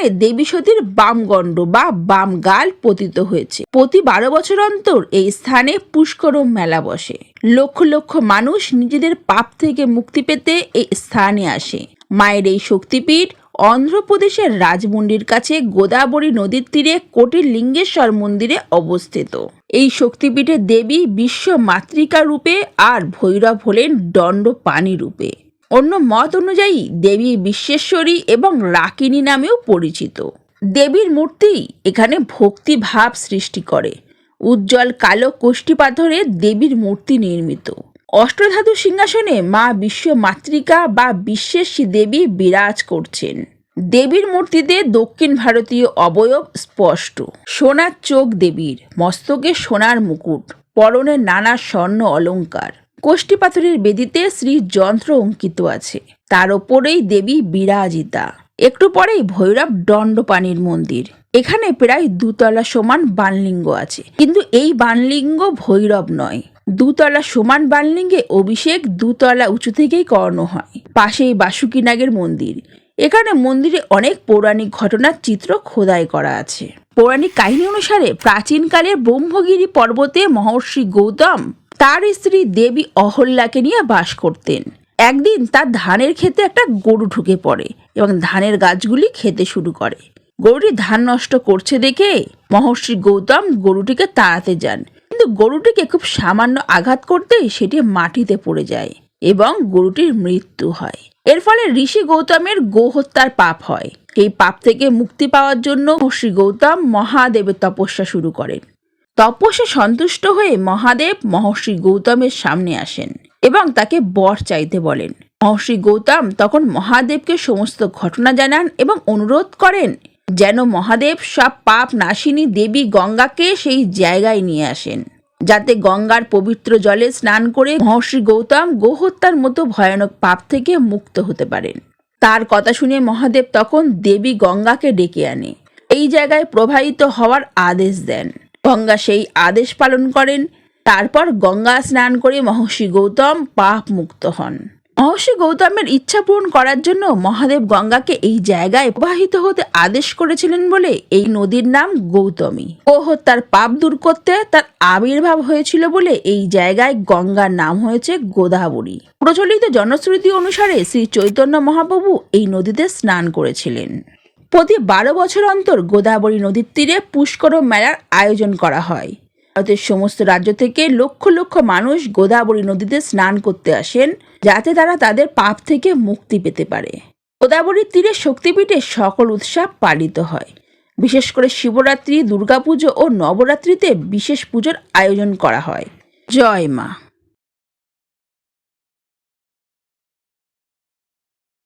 এখানে দেবী সতীর বামগণ্ড বা বাম গাল পতিত হয়েছে। প্রতি বারো বছর অন্তর এই স্থানে পুষ্করম মেলা বসে। লক্ষ লক্ষ মানুষ নিজেদের পাপ থেকে মুক্তি পেতে এই স্থানে আসে। মায়ের এই শক্তিপীঠ অন্ধ্রপ্রদেশের রাজমন্ডির কাছে গোদাবরী নদীর তীরে কোটির লিঙ্গেশ্বর মন্দিরে অবস্থিত। এই শক্তিপীঠে দেবী বিশ্ব মাতৃকা রূপে আর ভৈরব হলেন দণ্ড পানি রূপে। অন্য মত অনুযায়ী দেবী বিশ্বেশ্বরী এবং রাকিনী নামেও পরিচিত। দেবীর মূর্তি এখানে ভক্তি ভাব সৃষ্টি করে। উজ্জ্বল কালো কোষ্ঠী পাথরে দেবীর মূর্তি নির্মিত। অষ্টধাতু সিংহাসনে মা বিশ্ব মাতৃকা বা বিশ্বেশ্বী দেবী বিরাজ করছেন। দেবীর মূর্তিতে দক্ষিণ ভারতীয় অবয়ব স্পষ্ট। সোনার চোখ দেবীর, মস্তকে সোনার মুকুট, পরনে নানা স্বর্ণ অলংকার। কোষ্ঠী পাথরের বেদিতে শ্রী যন্ত্র অঙ্কিত আছে। তার ওপরেই দেবী বিরাজিতা। একটু পরেই ভৈরব দণ্ডপানির মন্দির। এখানে প্রায় দুতলা সমান বানলিঙ্গ আছে। কিন্তু এই বানলিঙ্গ ভৈরব নয়। দুতলা সমান বানলিঙ্গে অভিষেক দুতলা উঁচু থেকেই করানো হয়। পাশেই বাসুকি নাগের মন্দির। এখানে মন্দিরে অনেক পৌরাণিক ঘটনার চিত্র খোদাই করা আছে। পৌরাণিক কাহিনী অনুসারে প্রাচীনকালে ব্রহ্মগিরি পর্বতে মহর্ষি গৌতম তার স্ত্রী দেবী অহল্যাকে নিয়ে বাস করতেন। একদিন তার ধানের ক্ষেতে একটা গরু ঢুকে পড়ে এবং ধানের গাছগুলি খেতে শুরু করে। গরুটি ধান নষ্ট করছে দেখে মহর্ষি গৌতম গরুটিকে তাড়াতে যান। কিন্তু গরুটিকে খুব সামান্য আঘাত করতে সেটি মাটিতে পড়ে যায় এবং গরুটির মৃত্যু হয়। এর ফলে ঋষি গৌতমের গোহত্যার পাপ হয়। এই পাপ থেকে মুক্তি পাওয়ার জন্য মহর্ষি গৌতম মহাদেবের তপস্যা শুরু করেন। তপস্যা সন্তুষ্ট হয়ে মহাদেব মহর্ষি গৌতমের সামনে আসেন এবং তাকে বর চাইতে বলেন। মহর্ষি গৌতম তখন মহাদেবকে সমস্ত ঘটনা জানান এবং অনুরোধ করেন যেন মহাদেব সব পাপ নাশিনী দেবী গঙ্গাকে সেই জায়গায় নিয়ে আসেন, যাতে গঙ্গার পবিত্র জলে স্নান করে মহর্ষি গৌতম গোহত্যার মতো ভয়ানক পাপ থেকে মুক্ত হতে পারেন। তার কথা শুনে মহাদেব তখন দেবী গঙ্গাকে ডেকে আনে। এই জায়গায় প্রবাহিত হওয়ার আদেশ দেন। গঙ্গা সেই আদেশ পালন করেন। তারপর গঙ্গা স্নান করে মহর্ষি গৌতম পাপ মুক্ত হন। মহর্ষি গৌতমের ইচ্ছা পূরণ করার জন্য মহাদেব গঙ্গাকে এই জায়গায় প্রবাহিত হতে আদেশ করেছিলেন বলে এই নদীর নাম গৌতমী। ও হত্যার পাপ দূর করতে তার আবির্ভাব হয়েছিল বলে এই জায়গায় গঙ্গার নাম হয়েছে গোদাবরী। প্রচলিত জনশ্রুতি অনুসারে শ্রী চৈতন্য মহাপ্রভু এই নদীতে স্নান করেছিলেন। প্রতি বারো বছর অন্তর গোদাবরী নদীর তীরে পুষ্কর মেলার আয়োজন করা হয়। ভারতের সমস্ত রাজ্য থেকে লক্ষ লক্ষ মানুষ গোদাবরী নদীতে স্নান করতে আসেন, যাতে তারা তাদের পাপ থেকে মুক্তি পেতে পারে। গোদাবরীর তীরে শক্তিপীঠে সকল উৎসব পালিত হয়। বিশেষ করে শিবরাত্রি, দুর্গাপুজো ও নবরাত্রিতে বিশেষ পুজোর আয়োজন করা হয়। জয় মা।